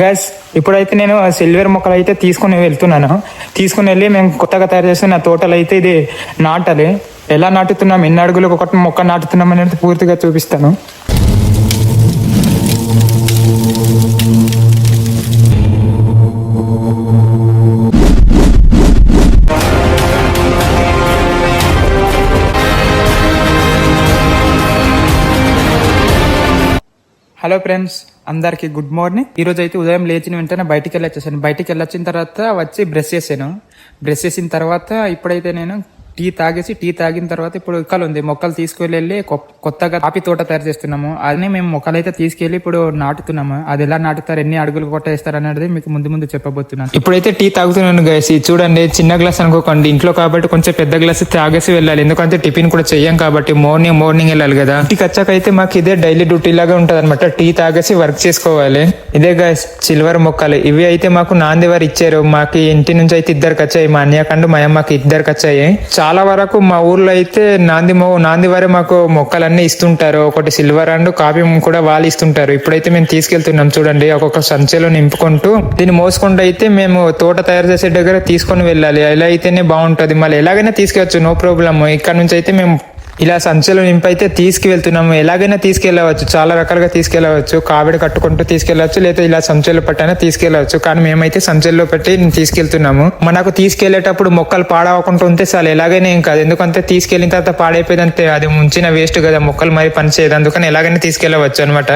Gas ఇప్పుడైతే నేను silver మొక్కలు అయితే తీసుకుని వెళ్తున్నాను. తీసుకుని వెళ్ళి మేము కొత్తగా తయారు చేస్తున్న తోటలు అయితే ఇది నాటాలి. ఎలా నాటుతున్నాం ఎన్ని అడుగులకు ఒకటి మొక్క నాటుతున్నాం అనేది పూర్తిగా చూపిస్తాను. హలో ఫ్రెండ్స్ అందరికి గుడ్ మార్నింగ్. ఈ రోజు అయితే ఉదయం లేచిన వెంటనే బయటికి వెళ్ళొచ్చేసాను బయటికి వెళ్ళొచ్చిన తర్వాత వచ్చి బ్రష్ చేశాను. బ్రష్ చేసిన తర్వాత ఇప్పుడైతే నేను టీ తాగేసి టీ తాగిన తర్వాత ఇప్పుడు మొక్కలు ఉంది. మొక్కలు తీసుకువెళ్ళి కొ- కొత్తగా కాఫీ తోట తయారు చేస్తున్నాము. అదే మేము మొక్కలు అయితే తీసుకెళ్ళి ఇప్పుడు నాటుతున్నాము. అది ఎలా నాటుతారు ఎన్ని అడుగులు కొట్టేస్తారు అనేది మీకు ముందు ముందు చెప్పబోతున్నాను. ఇప్పుడైతే టీ తాగుతున్నాను గైస్ చూడండి చిన్న గ్లాస్ అనుకోకండి. ఇంట్లో కాబట్టి కొంచెం పెద్ద గ్లాస్ తాగేసి వెళ్ళాలి. ఎందుకంటే టిఫిన్ కూడా చెయ్యం కాబట్టి మార్నింగ్ మార్నింగ్ వెళ్ళాలి కదా. ఇంటికి వచ్చాక అయితే మాకు ఇదే డైలీ డ్యూటీ లాగా ఉంటది అనమాట టీ తాగేసి వర్క్ చేసుకోవాలి. ఇదే గైస్ సిల్వర్ మొక్కలు. ఇవి అయితే మాకు నాంది వారు ఇచ్చారు. మాకు ఇంటి నుంచి అయితే ఇద్దరికి వచ్చాయి. మా అన్నయ్య కండు మా అమ్మకి ఇద్దరికి వచ్చాయి. చాలా వరకు మా ఊర్లో అయితే నాంది మొ- నాంది వారే మాకు మొక్కలన్నీ ఇస్తుంటారు. ఒకటి సిల్వర్ అండ్ కాపీ కూడా వాళ్ళు ఇస్తుంటారు. ఇప్పుడైతే మేము తీసుకెళ్తున్నాం చూడండి ఒక్కొక్క సంచలో నింపుకుంటూ. దీన్ని మోసుకుంటూ అయితే మేము తోట తయారు చేసే దగ్గర తీసుకొని వెళ్ళాలి. ఎలా అయితేనే బాగుంటుంది. మళ్ళీ ఎలాగైనా తీసుకెళ్ళచ్చు నో ప్రాబ్లమ్. ఇక్కడ నుంచి అయితే మేము ఇలా సంచులు నింపైతే తీసుకువెళ్తున్నాము. ఎలాగైనా తీసుకెళ్ళవచ్చు. చాలా రకాలుగా తీసుకెళ్ళవచ్చు. కావిడి కట్టుకుంటూ తీసుకెళ్ళవచ్చు. లేదా ఇలా సంచులు పట్టైనా తీసుకెళ్ళవచ్చు. కానీ మేమైతే సంచుల్లో పెట్టి తీసుకెళ్తున్నాము. మనకు తీసుకెళ్ళేటప్పుడు మొక్కలు పాడవకుండా ఉంటే చాలా. ఎలాగైనా ఏం కాదు. ఎందుకంటే తీసుకెళ్ళిన తర్వాత పాడైపోయిందంటే అది ముంచిన వేస్ట్ కదా. మొక్కలు మరి పనిచేయదు. అందుకని ఎలాగైనా తీసుకెళ్ళవచ్చు అనమాట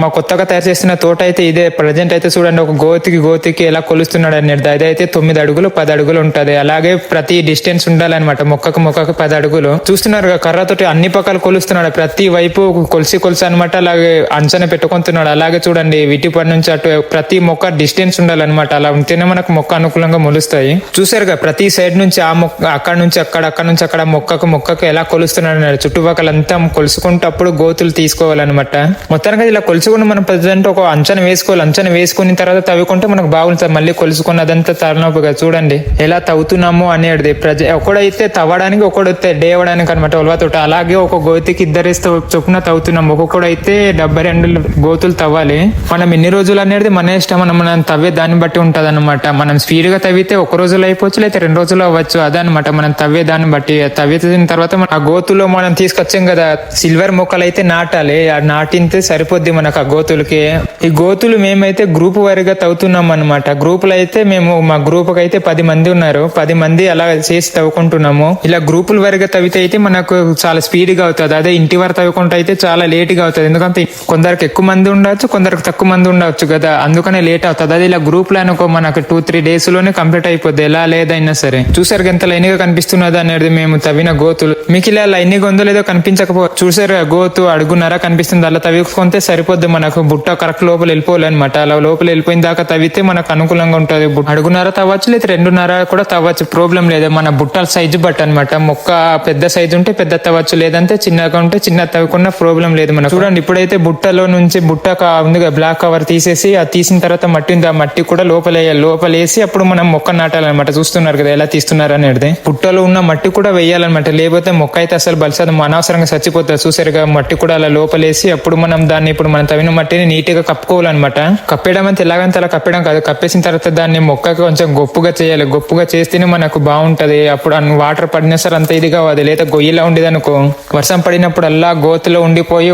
మా కొత్తగా తయారు చేస్తున్న తోట అయితే ఇదే. ప్రజెంట్ అయితే చూడండి ఒక గోతికి గోతికి ఎలా కొలుస్తున్నాడు అనేది అదైతే తొమ్మిది అడుగులు పది అడుగులు ఉంటది. అలాగే ప్రతి డిస్టెన్స్ ఉండాలన్నమాట. మొక్కకు మొక్కకు పది అడుగులు. చూస్తున్నారు కర్రతోటి అన్ని పక్కలు కొలుస్తున్నాడు. ప్రతి వైపు కొలిసి కొలిసి అనమాట అలాగే అంచనా పెట్టుకుంటున్నాడు. అలాగే చూడండి వీటిపై నుంచి అటు ప్రతి మొక్క డిస్టెన్స్ ఉండాలన్నమాట. అలా ఉంటేనే మనకు మొక్క అనుకూలంగా మొలుస్తాయి. చూసారుగా ప్రతి సైడ్ నుంచి ఆ మొక్క అక్కడ నుంచి అక్కడ అక్కడ నుంచి అక్కడ మొక్కకు మొక్కకు ఎలా కొలుస్తున్నాడు అన్నారు చుట్టుపక్కల అంతా కొలుసుకుంటూ అప్పుడు గోతులు తీసుకోవాలన్నమాట. మొత్తానికి ఇలా తెలుసుకుని మనం ప్రజెంట్ ఒక అంచనా వేసుకోవాలి. అంచనా వేసుకున్న తర్వాత తవ్వుకుంటే మనకు బాగుంటుంది మళ్ళీ కొలుసుకున్న అదంతా తలనొప్పిగా చూడండి ఎలా తవ్వుతున్నాము అనేది ప్రజ ఒకడైతే తవ్వడానికి ఒకడు అవ్వడానికి అనమాట ఉలవతోట అలాగే ఒక గోతికి ఇద్దరేస్తే చొప్పున తవ్వుతున్నాము ఒక్కొక్కడైతే డెబ్బై రెండు గోతులు తవ్వాలి. మనం ఎన్ని రోజులు అనేది మన ఇష్టం. మనం మనం తవ్వే దాన్ని బట్టి ఉంటుంది అనమాట మనం స్పీడ్గా తవ్వితే ఒక రోజులో అయిపోవచ్చు లేదా రెండు రోజులు అవ్వచ్చు. అదనమాట మనం తవ్వే దాన్ని బట్టి. తవ్విన తర్వాత ఆ గోతులో మనం తీసుకొచ్చాం కదా. సిల్వర్ మొక్కలు అయితే నాటాలి. ఆ నాటింతే సరిపోద్ది మనకు. ఆ గోతులకి. ఈ గోతులు మేమైతే గ్రూప్ వారిగా తవ్వుతున్నాం అనమాట గ్రూపులు అయితే మేము మా గ్రూప్ అయితే పది మంది ఉన్నారు. పది మంది అలా చేసి తవ్వుకుంటున్నాము. ఇలా గ్రూపుల వారిగా తవ్వితే అయితే మనకు చాలా స్పీడ్గా అవుతుంది. అదే ఇంటి వరకు తవ్వుకుంటే అయితే చాలా లేట్గా అవుతుంది. ఎందుకంటే కొందరికి ఎక్కువ మంది ఉండొచ్చు కొందరికి తక్కువ మంది ఉండొచ్చు కదా. అందుకనే లేట్ అవుతుంది. అదే ఇలా గ్రూప్లో అనుకో మనకు టూ త్రీ డేస్లోనే కంప్లీట్ అయిపోద్ది. ఎలా లేదైనా సరే. చూసారు ఎంత లైన్గా కనిపిస్తున్నది అనేది మేము తవ్విన గోతులు. మీకు ఇలా లైన్గా ఉందో లేదో కనిపించకపో చూసారు గోతు అడుగున్నారా కనిపిస్తుంది. అలా తవ్వుకుంటే సరిపోద్ది మనకు బుట్ట కరెక్ట్ లోపల వెళ్ళిపోవాలన్నమాట అలా లోపల వెళ్ళిపోయిన దాకా తవ్వితే మనకు అనుకూలంగా ఉంటుంది. అడుగున్నర తవ్వచ్చు లేదా రెండున్నర కూడా తవ్వచ్చు. ప్రాబ్లం లేదు. మన బుట్టల సైజు బట్ట అనమాట మొక్క పెద్ద సైజు ఉంటే పెద్ద తవ్వచ్చు లేదంటే చిన్నగా ఉంటే చిన్న తవ్వకుండా ప్రాబ్లం లేదు మనకు. చూడండి ఇప్పుడైతే బుట్టలో నుంచి బుట్ట ఉంది బ్లాక్ కవర్ తీసేసి అది తీసిన తర్వాత మట్టి ఉంది. ఆ మట్టి కూడా లోపల వేయాలి. లోపల వేసి అప్పుడు మనం మొక్క నాటాలన్నమాట. చూస్తున్నారు కదా ఎలా తీస్తున్నారు అనేది. బుట్టలో ఉన్న మట్టి కూడా వేయాలన్నమాట. లేకపోతే మొక్క అయితే అసలు బలిసాదు అనవసరంగా చచ్చిపోతుంది. చూసారుగా మట్టి కూడా అలా లోపలేసి అప్పుడు మనం దాన్ని ఇప్పుడు మనం తవ్విన మట్టిని నీట్గా కప్పుకోవాలన్నమాట. కప్పేయడం అంటే ఎలాగంత అలా కప్పేయడం కాదు. కప్పేసిన తర్వాత దాన్ని మొక్కకి కొంచెం గొప్పగా చేయాలి. గొప్పగా చేస్తేనే మనకు బాగుంటది. అప్పుడు అన్ని వాటర్ పడినా సరే అంత ఇది కావాలి. లేదా గొయ్యిలా ఉండేది అనుకో. వర్షం పడినప్పుడు అలా గోతులో ఉండిపోయి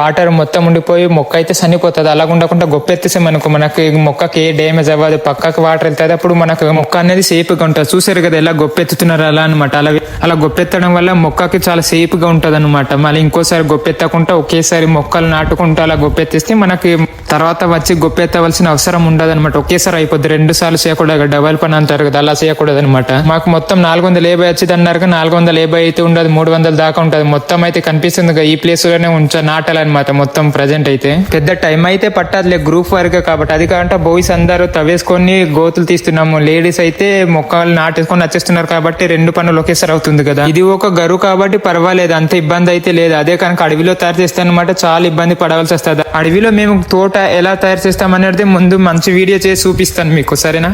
వాటర్ మొత్తం ఉండిపోయి మొక్క అయితే చనిపోతుంది. అలా ఉండకుండా గొప్పెత్తేసే మనకు మనకి మొక్కకి ఏ డ్యామేజ్ అవ్వదు. పక్కకి వాటర్ వెళ్తుంది. అప్పుడు మనకు మొక్క అనేది సేఫ్గా ఉంటుంది. చూసారు కదా ఎలా గొప్పెత్తుతున్నారు అలా అనమాట అలా అలా గొప్పెత్తడం వల్ల మొక్కకి చాలా సేఫ్గా ఉంటుంది అనమాట మళ్ళీ ఇంకోసారి గొప్పెత్తకుండా ఒకేసారి మొక్కలు నాటుకుంటూ అలా పెట్టేస్తే మనకి తర్వాత వచ్చి గొప్పెత్తవలసిన అవసరం ఉండదు అనమాట ఒకేసారి అయిపోద్ది. రెండు సార్లు చేయకూడదు. డబల్ పని అంటారు కదా అలా చేయకూడదు అనమాట మాకు మొత్తం నాలుగు వందల యాభై వచ్చింది అన్నారు నాలుగు వందల యాభై అయితే ఉండదు. మూడు వందల దాకా ఉంటుంది. మొత్తం అయితే కనిపిస్తుంది ఈ ప్లేస్లోనే ఉంచ నాటాలన్నమాట మొత్తం ప్రజెంట్ అయితే. పెద్ద టైం అయితే పట్టదులే గ్రూప్ వర్క్ కాబట్టి. అది కాకుండా బాయ్స్ అందరూ తవ్వేసుకొని గోతులు తీస్తున్నాము. లేడీస్ అయితే మొక్కలు నాటేసుకొని వచ్చేస్తున్నారు కాబట్టి రెండు పనులు ఒకేసారి అవుతుంది కదా. ఇది ఒక గరువు కాబట్టి పర్వాలేదు. అంత ఇబ్బంది అయితే లేదు. అదే కనుక అడవిలో తయారు చేస్తే అనమాట చాలా ఇబ్బంది పడవలసి వస్తుంది. అడవిలో మేము తోట ఎలా తయారు చేస్తామనేది ముందు మంచి వీడియో చేసి చూపిస్తాను మీకు సరేనా?